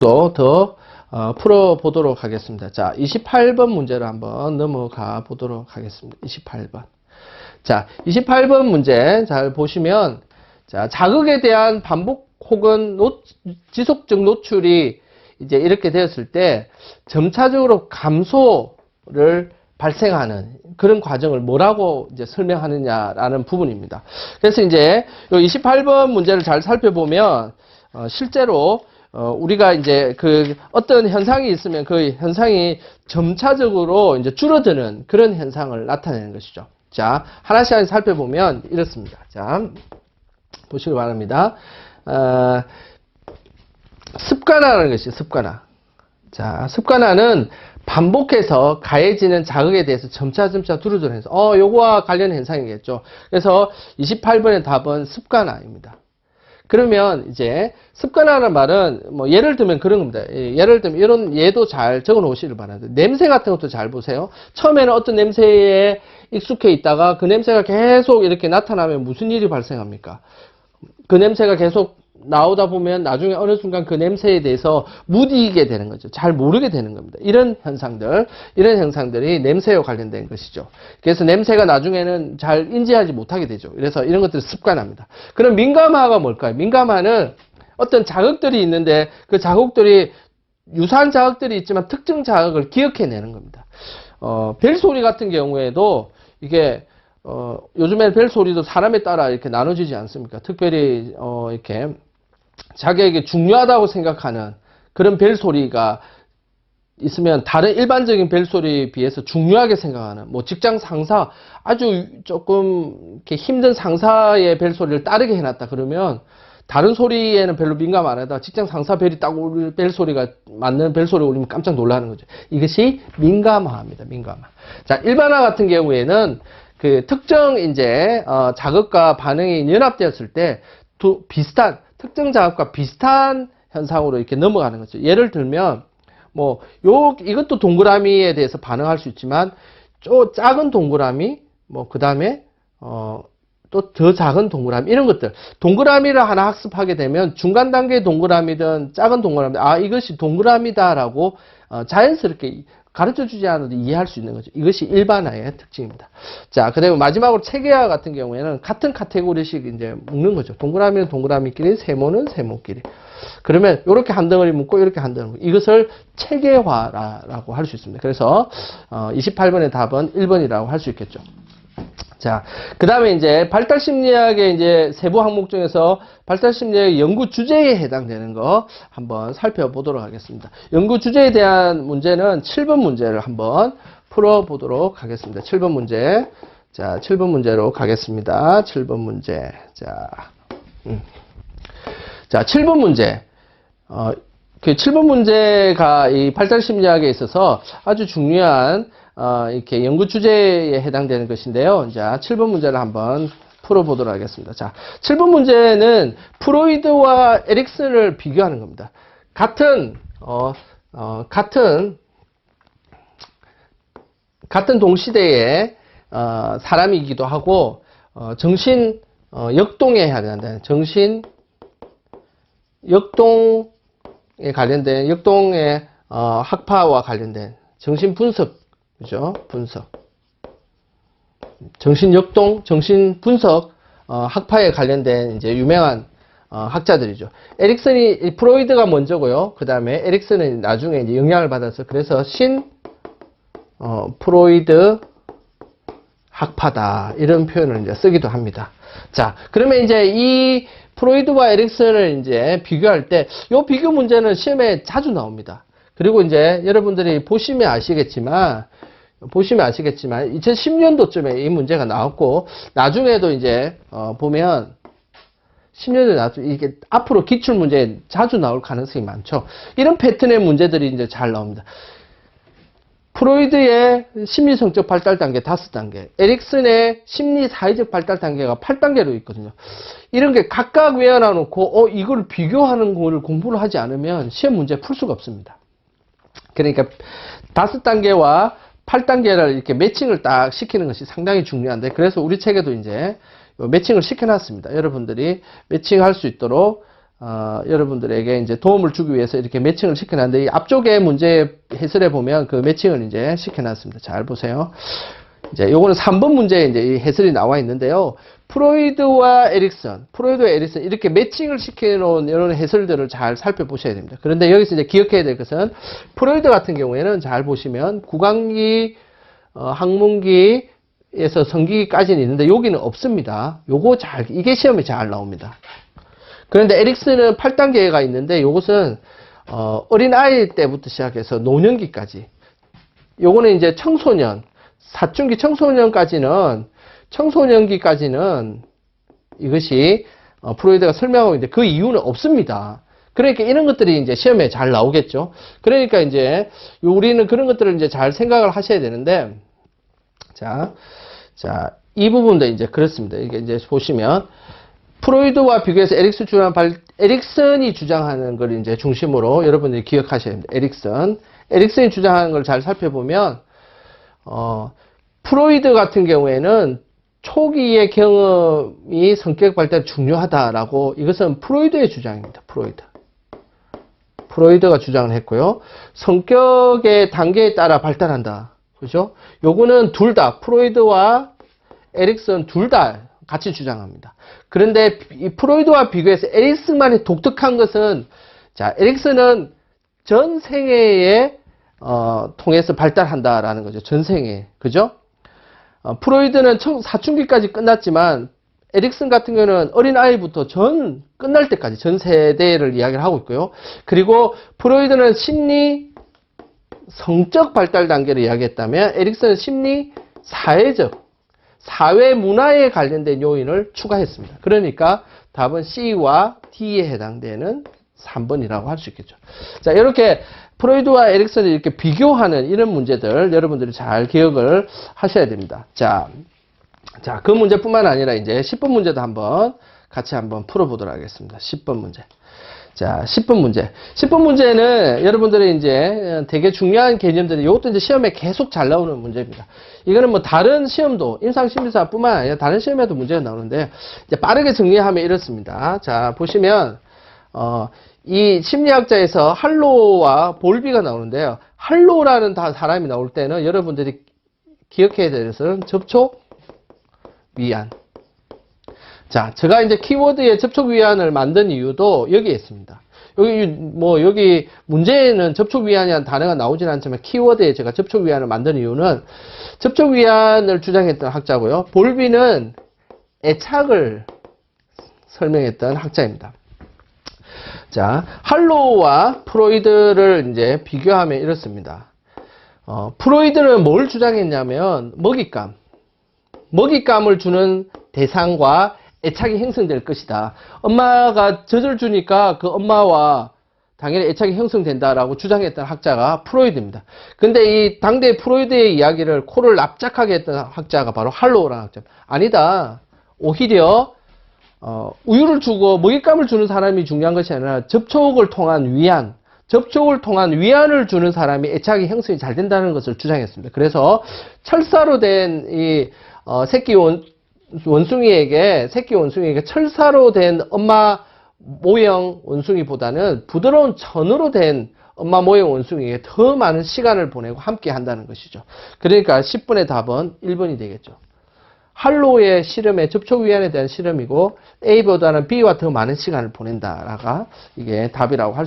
더 어, 풀어보도록 하겠습니다. 자, 28번 문제로 한번 넘어가 보도록 하겠습니다. 28번. 자, 28번 문제 잘 보시면 자, 자극에 대한 반복 혹은 노- 지속적 노출이 이제 이렇게 되었을 때 점차적으로 감소를 발생하는 그런 과정을 뭐라고 이제 설명하느냐라는 부분입니다. 그래서 이제 요 28번 문제를 잘 살펴보면 어, 실제로 어, 우리가 이제 그 어떤 현상이 있으면 그 현상이 점차적으로 이제 줄어드는 그런 현상을 나타내는 것이죠. 자, 하나씩 하나씩 살펴보면 이렇습니다. 자, 보시기 바랍니다. 어, 습관화라는 것이 습관화. 자, 습관화는 반복해서 가해지는 자극에 대해서 점차점차 두루두루 해서 어, 요거와 관련 현상이겠죠. 그래서 28번의 답은 습관화입니다. 그러면 이제 습관화라는 말은 뭐 예를 들면 그런 겁니다. 예, 예를 들면 이런 예도 잘 적어 놓으시길 바랍니다. 냄새 같은 것도 잘 보세요. 처음에는 어떤 냄새에 익숙해 있다가 그 냄새가 계속 이렇게 나타나면 무슨 일이 발생합니까? 그 냄새가 계속 나오다 보면 나중에 어느 순간 그 냄새에 대해서 무디게 되는 거죠. 잘 모르게 되는 겁니다. 이런 현상들, 이런 현상들이 냄새와 관련된 것이죠. 그래서 냄새가 나중에는 잘 인지하지 못하게 되죠. 그래서 이런 것들을 습관합니다. 그럼 민감화가 뭘까요? 민감화는 어떤 자극들이 있는데 그 자극들이 유사한 자극들이 있지만 특정 자극을 기억해내는 겁니다. 어, 벨 소리 같은 경우에도 이게 어, 요즘에 벨소리도 사람에 따라 이렇게 나눠지지 않습니까? 특별히 어, 이렇게 자기에게 중요하다고 생각하는 그런 벨소리가 있으면 다른 일반적인 벨소리에 비해서 중요하게 생각하는 뭐 직장 상사 아주 조금 이렇게 힘든 상사의 벨소리를 따르게 해놨다 그러면 다른 소리에는 별로 민감 안 하다가 직장 상사 벨이 딱 울릴 벨소리가 맞는 벨소리 울리면 깜짝 놀라는 거죠. 이것이 민감화입니다. 민감화. 자, 일반화 같은 경우에는 그 특정 이제 어, 자극과 반응이 연합되었을 때 두, 비슷한 특정 자극과 비슷한 현상으로 이렇게 넘어가는 거죠. 예를 들면 뭐 요 이것도 동그라미에 대해서 반응할 수 있지만 좀 작은 동그라미 뭐 그다음에 어 또 더 작은 동그라미 이런 것들 동그라미를 하나 학습하게 되면 중간 단계의 동그라미든 작은 동그라미 아 이것이 동그라미다라고 어, 자연스럽게 가르쳐 주지 않아도 이해할 수 있는 거죠. 이것이 일반화의 특징입니다. 자, 그 다음에 마지막으로 체계화 같은 경우에는 같은 카테고리씩 이제 묶는 거죠. 동그라미는 동그라미끼리, 세모는 세모끼리. 그러면 이렇게 한 덩어리 묶고 이렇게 한 덩어리 묶고 이것을 체계화라고 할 수 있습니다. 그래서 어, 28번의 답은 1번이라고 할 수 있겠죠. 자, 그 다음에 이제 발달 심리학의 이제 세부 항목 중에서 발달 심리학 연구 주제에 해당되는 거 한번 살펴보도록 하겠습니다. 연구 주제에 대한 문제는 7번 문제를 한번 풀어보도록 하겠습니다. 7번 문제. 자, 7번 문제로 가겠습니다. 7번 문제. 자, 음. 자, 7번 문제. 어, 그 7번 문제가 이 발달 심리학에 있어서 아주 중요한 어, 이렇게 연구 주제에 해당되는 것인데요. 자, 7번 문제를 한번 풀어보도록 하겠습니다. 자, 7번 문제는 프로이드와 에릭슨을 비교하는 겁니다. 같은, 어, 어, 같은, 같은 동시대에, 어, 사람이기도 하고, 어, 정신, 어, 역동에 해당되는, 정신, 역동에 관련된, 역동의, 어, 학파와 관련된 정신 분석, 그죠? 분석. 정신 역동, 정신 분석, 어, 학파에 관련된 이제 유명한 어, 학자들이죠. 에릭슨이 이 프로이드가 먼저고요. 그 다음에 에릭슨은 나중에 이제 영향을 받아서 그래서 신 어, 프로이드 학파다 이런 표현을 이제 쓰기도 합니다. 자, 그러면 이제 이 프로이드와 에릭슨을 이제 비교할 때 이 비교 문제는 시험에 자주 나옵니다. 그리고 이제 여러분들이 보시면 아시겠지만 보시면 아시겠지만 2010년도쯤에 이 문제가 나왔고 나중에도 이제 어, 보면 10년에 나도 이게 앞으로 기출 문제에 자주 나올 가능성이 많죠. 이런 패턴의 문제들이 이제 잘 나옵니다. 프로이드의 심리성적 발달 단계 5단계, 에릭슨의 심리 사회적 발달 단계가 8단계로 있거든요. 이런 게 각각 외워놔 놓고 어 이걸 비교하는 거를 공부를 하지 않으면 시험 문제 풀 수가 없습니다. 그러니까 다섯 단계와 8단계를 이렇게 매칭을 딱 시키는 것이 상당히 중요한데 그래서 우리 책에도 이제 매칭을 시켜놨습니다. 여러분들이 매칭할 수 있도록 어, 여러분들에게 이제 도움을 주기 위해서 이렇게 매칭을 시켜놨는데 이 앞쪽에 문제 해설에 보면 그 매칭을 이제 시켜놨습니다. 잘 보세요. 이제 요거는 3번 문제에 이제 이 해설이 나와 있는데요. 프로이드와 에릭슨, 프로이드와 에릭슨 이렇게 매칭을 시켜놓은 이런 해설들을 잘 살펴보셔야 됩니다. 그런데 여기서 이제 기억해야 될 것은 프로이드 같은 경우에는 잘 보시면 구강기, 어, 항문기 에서 성기기까지는 있는데 여기는 없습니다. 요거 잘 이게 시험에 잘 나옵니다. 그런데 에릭슨은 8단계가 있는데 요것은 어, 어린 아이 때부터 시작해서 노년기까지. 요거는 이제 청소년, 사춘기 청소년까지는 청소년기까지는 이것이 어, 프로이드가 설명하고 있는데 그 이유는 없습니다. 그러니까 이런 것들이 이제 시험에 잘 나오겠죠. 그러니까 이제 우리는 그런 것들을 이제 잘 생각을 하셔야 되는데 자, 자, 이 부분도 이제 그렇습니다. 이게 이제 보시면 프로이드와 비교해서 에릭슨 주장 발, 에릭슨이 주장하는 걸 이제 중심으로 여러분들이 기억하셔야 됩니다. 에릭슨. 에릭슨이 주장하는 걸 잘 살펴보면, 어, 프로이드 같은 경우에는 초기의 경험이 성격 발달 중요하다라고 이것은 프로이드의 주장입니다. 프로이드. 프로이드가 주장을 했고요. 성격의 단계에 따라 발달한다. 그죠? 요거는 둘 다, 프로이드와 에릭슨 둘 다 같이 주장합니다. 그런데 이 프로이드와 비교해서 에릭슨만의 독특한 것은, 자, 에릭슨은 전 생애에, 어, 통해서 발달한다라는 거죠. 전 생애. 그죠? 어, 프로이드는 청- 사춘기까지 끝났지만, 에릭슨 같은 경우는 어린아이부터 전, 끝날 때까지 전 세대를 이야기를 하고 있고요. 그리고 프로이드는 심리, 성적 발달 단계를 이야기했다면 에릭슨은 심리 사회적 사회 문화에 관련된 요인을 추가했습니다. 그러니까 답은 C와 D에 해당되는 3번이라고 할 수 있겠죠. 자, 이렇게 프로이드와 에릭슨을 이렇게 비교하는 이런 문제들 여러분들이 잘 기억을 하셔야 됩니다. 자, 자, 그 문제뿐만 아니라 이제 10번 문제도 한번 같이 한번 풀어보도록 하겠습니다. 10번 문제. 자, 10번 문제. 10번 문제는 여러분들이 이제 되게 중요한 개념들이 이것도 이제 시험에 계속 잘 나오는 문제입니다. 이거는 뭐 다른 시험도 임상심리사뿐만 아니라 다른 시험에도 문제가 나오는데 이제 빠르게 정리하면 이렇습니다. 자, 보시면 어, 이 심리학자에서 할로와 볼비가 나오는데요. 할로라는 다 사람이 나올 때는 여러분들이 기억해야 될 것은 접촉 위안. 자, 제가 이제 키워드에 접촉 위안을 만든 이유도 여기에 있습니다. 여기 뭐 여기 문제에는 접촉 위안이라는 단어가 나오진 않지만 키워드에 제가 접촉 위안을 만든 이유는 접촉 위안을 주장했던 학자고요. 볼비는 애착을 설명했던 학자입니다. 자, 할로우와 프로이드를 이제 비교하면 이렇습니다. 어, 프로이드는 뭘 주장했냐면 먹잇감. 먹잇감을 주는 대상과 애착이 형성될 것이다. 엄마가 젖을 주니까 그 엄마와 당연히 애착이 형성된다라고 주장했던 학자가 프로이드입니다. 근데 이 당대 프로이드의 이야기를 코를 납작하게 했던 학자가 바로 할로우라는 학자입니다. 아니다. 오히려 어, 우유를 주고 먹잇감을 주는 사람이 중요한 것이 아니라 접촉을 통한 위안, 접촉을 통한 위안을 주는 사람이 애착이 형성이 잘 된다는 것을 주장했습니다. 그래서 철사로 된 이 어, 새끼 원, 원숭이에게 새끼 원숭이에게 철사로 된 엄마 모형 원숭이보다는 부드러운 천으로 된 엄마 모형 원숭이에게 더 많은 시간을 보내고 함께 한다는 것이죠. 그러니까 10분의 답은 1번이 되겠죠. 할로의 실험에 접촉 위안에 대한 실험이고 A보다는 B와 더 많은 시간을 보낸다라가 이게 답이라고 할 수